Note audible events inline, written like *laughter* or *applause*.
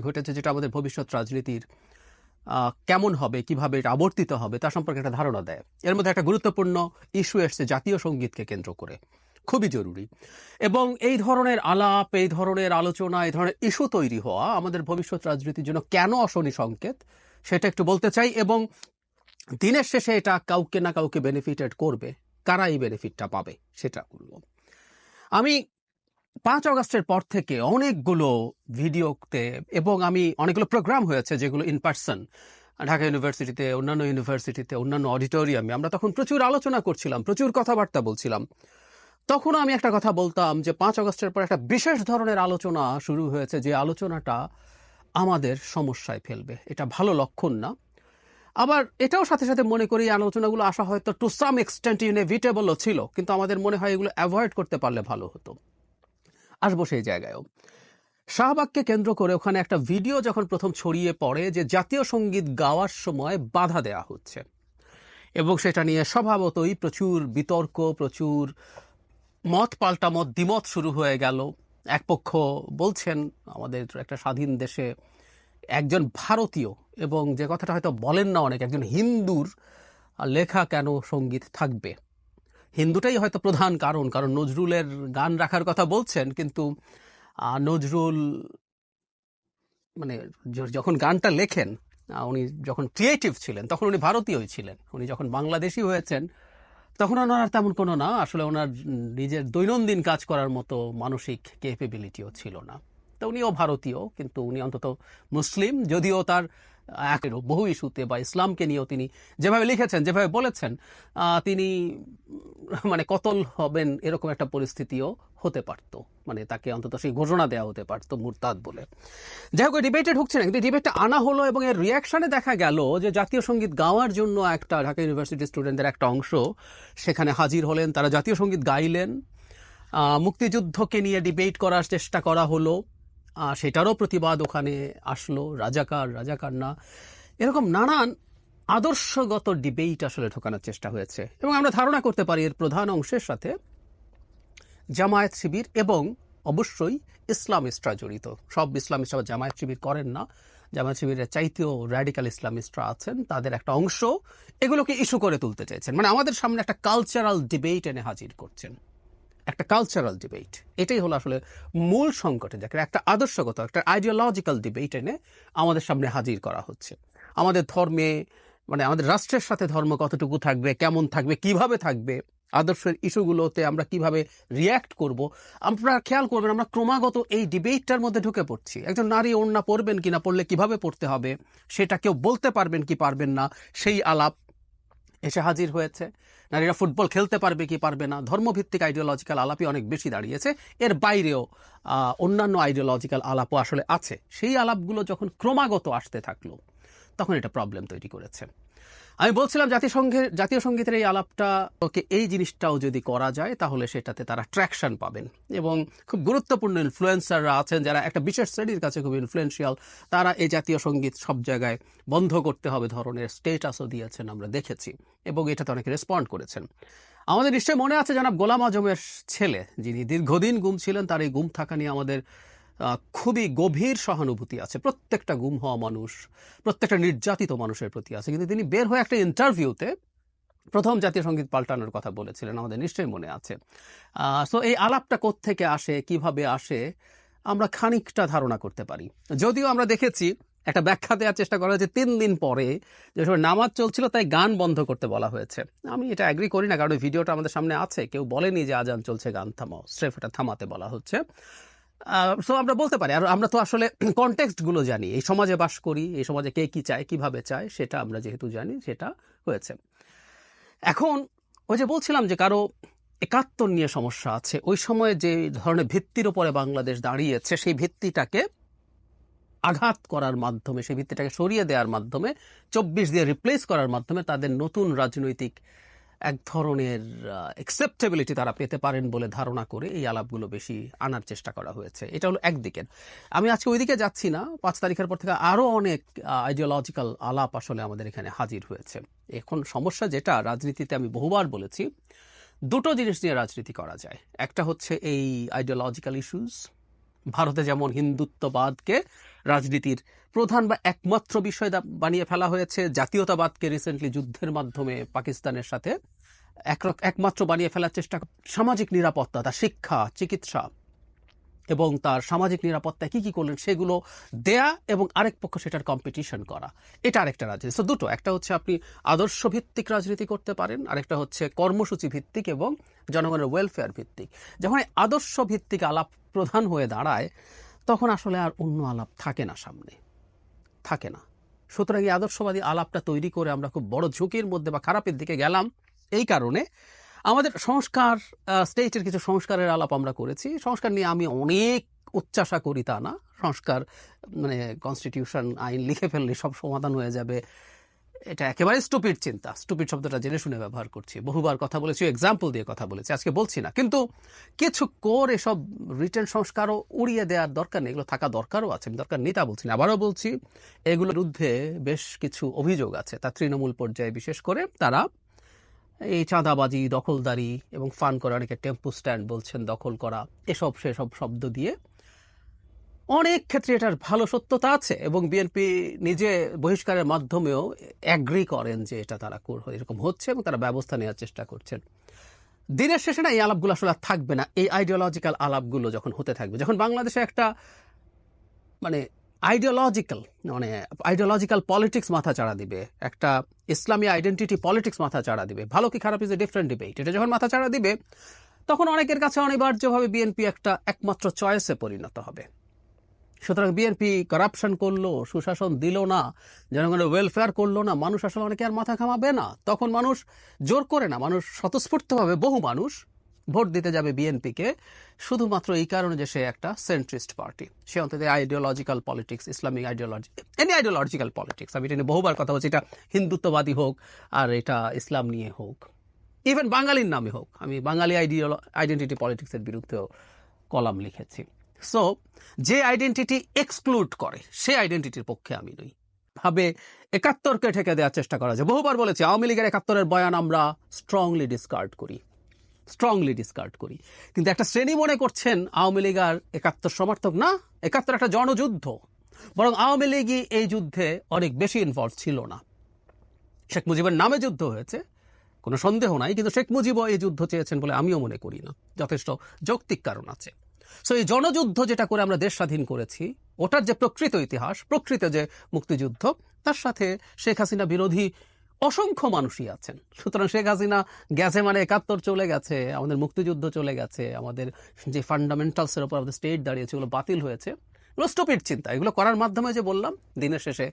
ঘটেছে যেটা আমাদের ভবিষ্যৎ রাজনীতির কেমন হবে, কীভাবে এটা আবর্তিত হবে, তার সম্পর্কে একটা ধারণা দেয়। এর মধ্যে একটা গুরুত্বপূর্ণ ইস্যু এসছে জাতীয় সঙ্গীতকে কেন্দ্র করে। খুবই জরুরি। এবং এই ধরনের আলাপ, এই ধরনের আলোচনা, এই ধরনের ইস্যু তৈরি হওয়া আমাদের ভবিষ্যৎ রাজনীতির জন্য কেন অশনি সংকেত, সেটা একটু বলতে চাই। এবং দিনের শেষে এটা কাউকে না কাউকে বেনিফিটেড করবে। কারা এই বেনিফিটটা পাবে, সেটা বলব। আমি পাঁচ আগস্টের পর থেকে অনেকগুলো ভিডিওতে এবং আমি অনেকগুলো প্রোগ্রাম হয়েছে যেগুলো ইন পার্সন ঢাকা ইউনিভার্সিটিতে অন্যান্য ইউনিভার্সিটিতে অন্যান্য অডিটোরিয়ামে আমরা তখন প্রচুর আলোচনা করছিলাম, প্রচুর কথাবার্তা বলছিলাম। তখন আমি একটা কথা বলতাম যে পাঁচ আগস্টের পর একটা বিশেষ ধরনের আলোচনা শুরু হয়েছে যে আলোচনাটা আমাদের সমস্যায় ফেলবে। এটা ভালো লক্ষণ না। আবার এটাও সাথে সাথে মনে করি আলোচনাগুলো আসা হয়তো টু সাম এক্সটেন্ট ইনএভিটেবলও ছিল, কিন্তু আমাদের মনে হয় এগুলো অ্যাভয়েড করতে পারলে ভালো হতো। আসব সেই জায়গায়ও। শাহবাগকে কেন্দ্র করে ওখানে একটা ভিডিও যখন প্রথম ছড়িয়ে পড়ে যে জাতীয় সংগীত গাওয়ার সময় বাধা দেয়া হচ্ছে এবং সেটা নিয়ে স্বভাবতই প্রচুর বিতর্ক, প্রচুর মত পাল্টা মত দ্বিমত শুরু হয়ে গেল। এক পক্ষ বলছেন, আমাদের একটা স্বাধীন দেশে একজন ভারতীয় এবং যে কথাটা হয়তো বলেন না অনেক, একজন হিন্দুর লেখা কেন সংগীত থাকবে? হিন্দুটাই হয়তো প্রধান কারণ কারণ নজরুলের গান রাখার কথা বলছেন, কিন্তু নজরুল মানে যখন গানটা লেখেন উনি যখন ক্রিয়েটিভ ছিলেন, তখন উনি ভারতীয়ই ছিলেন। উনি যখন বাংলাদেশি হয়েছেন, তখন ওনার তেমন কোনো না, আসলে ওনার নিজের দৈনন্দিন কাজ করার মতো মানসিক ক্যাপেবিলিটিও ছিল না। তো উনিও ভারতীয়, কিন্তু উনি অন্তত মুসলিম, যদিও তার বহু ইস্যুতে বা ইসলামকে নিয়েও তিনি যেভাবে লিখেছেন, যেভাবে বলেছেন তিনি মানে কতল হবেন এরকম একটা পরিস্থিতিও হতে পারতো। মানে তাকে অন্তত সেই ঘোষণা দেওয়া হতে পারতো মুরতাদ বলে। যাই হোক ডিবেটে ঢুকছে না কিন্তু ডিবেটটা আনা হলো এবং এর রিয়াকশনে দেখা গেল যে জাতীয় সংগীত গাওয়ার জন্য একটা ঢাকা ইউনিভার্সিটি স্টুডেন্টদের একটা অংশ সেখানে হাজির হলেন। তারা জাতীয় সংগীত গাইলেন। মুক্তিযুদ্ধকে নিয়ে ডিবেট করার চেষ্টা করা হলো। সেটারও প্রতিবাদ ওখানে আসলো, রাজাকার রাজাকার না এরকম নানান আদর্শগত ডিবেট আসলে ঢোকানোর চেষ্টা হয়েছে। এবং আমরা ধারণা করতে পারি এর প্রধান অংশের সাথে জামায়াত শিবির এবং অবশ্যই ইসলামিস্টরা জড়িত। সব ইসলামিস্ট আবার জামায়াত শিবির করেন না। জামায়াত শিবিরের চাইতেও র্যাডিক্যাল ইসলামিস্টরা আছেন। তাদের একটা অংশ এগুলোকে ইস্যু করে তুলতে চাইছেন মানে আমাদের সামনে একটা কালচারাল ডিবেট এনে হাজির করছেন। একটা কালচারাল ডিবেট এটাই হলো আসলে মূল সংকটে যাকে একটা আদর্শগত, একটা আইডিওলজিক্যাল ডিবেট এনে আমাদের সামনে হাজির করা হচ্ছে। আমাদের ধর্মে মানে আমাদের রাষ্ট্রের সাথে ধর্ম কতটুকু থাকবে, কেমন থাকবে, কীভাবে থাকবে, আদর্শের ইস্যুগুলোতে আমরা কীভাবে রিয়্যাক্ট করব, আপনারা খেয়াল করবেন আমরা ক্রমাগত এই ডিবেটটার মধ্যে ঢুকে পড়ছি। একজন নারী ওড়না পরবেন কিনা, পড়লে কীভাবে পড়তে হবে, সেটা কেউ বলতে পারবেন কি পারবেন না, সেই আলাপ এসে হাজির হয়েছে। নারীরা ফুটবল খেলতে পারবে কি পারবে না? ধর্মভিত্তিক আইডিওলজিক্যাল আলাপই অনেক বেশি দাঁড়িয়েছে। এর বাইরেও অন্যান্য আইডিওলজিক্যাল আলাপও আসলে আছে। সেই আলাপগুলো যখন ক্রমাগত আসতে থাকল তখন এটা প্রবলেম তৈরি করেছে। আমি বলছিলাম জাতিসংঘের, জাতীয় সঙ্গীতের এই আলাপটা, ওকে এই জিনিসটাও যদি করা যায়, তাহলে সেটাতে তারা ট্র্যাকশন পাবেন। এবং খুব গুরুত্বপূর্ণ ইনফ্লুয়েন্সাররা আছেন, যারা একটা বিশেষ শ্রেণির কাছে খুব ইনফ্লুয়েন্সিয়াল তারা এই জাতীয় সংগীত সব জায়গায় বন্ধ করতে হবে ধরনের স্টেটাসও দিয়েছেন, আমরা দেখেছি। এবং এটাতে অনেকে রেসপন্ড করেছেন। আমাদের নিশ্চয়ই মনে আছে জনাব গোলাম আজমের ছেলে, যিনি দীর্ঘদিন গুম ছিলেন, তার এই গুম থাকা নিয়ে আমাদের খুবই গভীর সহানুভূতি আছে। প্রত্যেকটা গুম হওয়া মানুষ, প্রত্যেকটা নির্যাতিত মানুষের প্রতি আছে। কিন্তু তিনি বের হয়ে একটা ইন্টারভিউতে প্রথম জাতীয় সংগীত পাল্টানোর কথা বলেছিলেন, আমাদের নিশ্চয়ই মনে আছে। সো এই আলাপটা থেকে আসে, কীভাবে আসে, আমরা খানিকটা ধারণা করতে পারি। যদিও আমরা দেখেছি, একটা ব্যাখ্যা দেওয়ার চেষ্টা করা হয়েছে তিন দিন পরে, যে সময় নামাজ চলছিল, তাই গান বন্ধ করতে বলা হয়েছে। আমি এটা অ্যাগ্রি করি না, কারণ ভিডিওটা আমাদের সামনে আছে। কেউ বলেনি যে আজান চলছে গান থামাও, স্রেফ এটা থামাতে বলা হচ্ছে। সো আমরা বলতে পারি, আর আমরা তো আসলে *clears throat* কনটেক্সটগুলো জানি। এই সমাজে বাস করি, এই সমাজে কে কি চায়, কীভাবে চায়, সেটা আমরা যেহেতু জানি, সেটা হয়েছে। এখন ওই যে বলছিলাম যে কারও একাত্তর নিয়ে সমস্যা আছে, ওই সময়ে যে ধরনের ভিত্তির ওপরে বাংলাদেশ দাঁড়িয়েছে, সেই ভিত্তিটাকে আঘাত করার মাধ্যমে, সেই ভিত্তিটাকে সরিয়ে দেওয়ার মাধ্যমে, চব্বিশ দিয়ে রিপ্লেস করার মাধ্যমে তাদের নতুন রাজনৈতিক এক ধরনের অ্যাকসেপ্টেবিলিটি তারা পেতে পারেন বলে ধারণা করে এই আলাপগুলো বেশি আনার চেষ্টা করা হয়েছে। এটা হলো একদিকে আমি আজকে ওইদিকে যাচ্ছি না। পাঁচ তারিখের পর থেকে আরও অনেক আইডিওলজিক্যাল আলাপ আসলে আমাদের এখানে হাজির হয়েছে। এখন সমস্যা যেটা, রাজনীতিতে আমি বহুবার বলেছি, দুটো জিনিস নিয়ে রাজনীতি করা যায়। একটা হচ্ছে এই আইডিওলজিক্যাল ইস্যুস ভারতে যেমন হিন্দুত্ববাদকে রাজনীতির প্রধান বা একমাত্র বিষয় বানিয়ে ফেলা হয়েছে। জাতীয়তাবাদকে রিসেন্টলি যুদ্ধের মাধ্যমে পাকিস্তানের সাথে এক- একমাত্র বানিয়ে ফেলার চেষ্টা সামাজিক নিরাপত্তা, তার শিক্ষা, চিকিৎসা এবং তার সামাজিক নিরাপত্তায় কি কি করলেন সেগুলো দেয়া এবং আরেক পক্ষ সেটার কম্পিটিশন করা। এটা আরেকটা রাজনীতি। তো দুটো, একটা হচ্ছে আপনি আদর্শ ভিত্তিক রাজনীতি করতে পারেন, আরেকটা হচ্ছে কর্মসূচি ভিত্তিক এবং জনগণের ওয়েলফেয়ার ভিত্তিক। যখন আদর্শ ভিত্তিক আলাপ প্রধান হয়ে দাঁড়ায় তখন আসলে আর অন্য আলাপ থাকে না সামনে। থাকে না। সুতরাং এই আদর্শবাদী আলাপটা তৈরি করে আমরা খুব বড় ঝুঁকির মধ্যে বা খারাপের দিকে গেলাম। এই কারণে আমাদের সংস্কার স্টেটের কিছু সংস্কারের আলাপ আমরা করেছি। সংস্কার নিয়ে আমি অনেক উচ্চাসা করি তা না। সংস্কার মানে কনস্টিটিউশন আইন লিখে ফেললে সব সমাধান হয়ে যাবে। এটা একেবারে স্টুপিড চিন্তা। স্টুপিড শব্দটা জেনে শুনে ব্যবহার করছি। বহুবার কথা বলেছি এক্সাম্পল দিয়ে কথা বলেছি। আজকে বলছি না। কিন্তু কিছু কোর এসব রিটার্ন সংস্কারও উড়িয়ে দেওয়ার দরকার নেই। এগুলো থাকা দরকারও আছে, আমি দরকার নেই তা বলছি না। আবারও বলছি, এগুলোর বিরুদ্ধে বেশ কিছু অভিযোগ আছে। তা তৃণমূল পর্যায়ে বিশেষ করে তারা এই চাঁদাবাজি, দখলদারি এবং ফান করা, অনেকে টেম্পু স্ট্যান্ড বলছেন দখল করা, এসব সেসব শব্দ দিয়ে অনেক ক্ষেত্রে এটার ভালো সত্যতা আছে এবং বিএনপি নিজে বহিষ্কারের মাধ্যমেও অ্যাগ্রি করেন যে এটা তারা এরকম হচ্ছে এবং তারা ব্যবস্থা নেওয়ার চেষ্টা করছেন। দিনের শেষে না এই আলাপগুলো আসলে থাকবে না। এই আইডিওলজিক্যাল আলাপগুলো যখন হতে থাকবে, যখন বাংলাদেশে একটা মানে আইডিওলজিক্যাল মানে আইডিওলজিক্যাল পলিটিক্স মাথা চাড়া দিবে, একটা ইসলামী আইডেন্টিটি পলিটিক্স মাথা চাড়া দিবে, ভালো কি খারাপ ইজ এ ডিফারেন্ট ডিবেট এটা যখন মাথা চাড়া দিবে, তখন অনেকের কাছে অনিবার্যভাবে বিএনপি একটা একমাত্র চয়েসে পরিণত হবে। সুতরাং বিএনপি করাপশন করল, সুশাসন দিল না, জনগণের ওয়েলফেয়ার করল না, মানুষ আসলে অনেকে আর মাথা ঘামাবে না। তখন মানুষ জোর করে না, মানুষ স্বতঃস্ফূর্তভাবে বহু মানুষ ভোট দিতে যাবে বিএনপিকে, শুধুমাত্র এই কারণে যে সে একটা সেন্ট্রিস্ট পার্টি সে অন্তত ideological politics Islamic ideology any ideological politics আমি এটা নিয়ে বহুবার কথা বলছি, এটা হিন্দুত্ববাদী হোক আর এটা ইসলাম নিয়ে হোক। ইভেন বাঙালির নামে হোক, আমি বাঙালি আইডিওল আইডেন্টিটি পলিটিক্সের বিরুদ্ধেও কলাম লিখেছি। সো যে আইডেন্টিটি এক্সক্লুড করে সেই আইডেন্টিটির পক্ষে আমি নই। ভাবে একাত্তরকে ঠেকে দেওয়ার চেষ্টা করা যায়। বহুবার বলেছি, আওয়ামী লীগের একাত্তরের বয়ান আমরা স্ট্রংলি ডিসকার্ড করি। স্ট্রংলি ডিসকার্ড করি। কিন্তু একটা শ্রেণি মনে করছেন, আওয়ামী লীগ আর একাত্তর সমর্থক না, একাত্তর একটা জনযুদ্ধ। বরং আওয়ামী লীগই এই যুদ্ধে অনেক বেশি ইনভলভ ছিল না। শেখ মুজিবের নামে যুদ্ধ হয়েছে, কোনো সন্দেহ নাই, কিন্তু শেখ মুজিবও এই যুদ্ধ চেয়েছেন বলে আমিও মনে করি না। যথেষ্ট যৌক্তিক কারণ আছে। সো এই জনযুদ্ধ যেটা করে আমরা দেশ স্বাধীন করেছি, ওটার যে প্রকৃত ইতিহাস, প্রকৃত যে মুক্তিযুদ্ধ, তার সাথে শেখ হাসিনা বিরোধী অসংখ্য মানুষই আছেন। সুতরাং শেখ হাসিনা গেছে মানে একাত্তর চলে গেছে, আমাদের মুক্তিযুদ্ধ চলে গেছে, আমাদের যে ফান্ডামেন্টালসের উপর আমাদের স্টেট দাঁড়িয়েছে ওগুলো বাতিল হয়েছে। এগুলো স্টুপিড চিন্তা। এগুলো করার মাধ্যমে যে বললাম, দিনের শেষে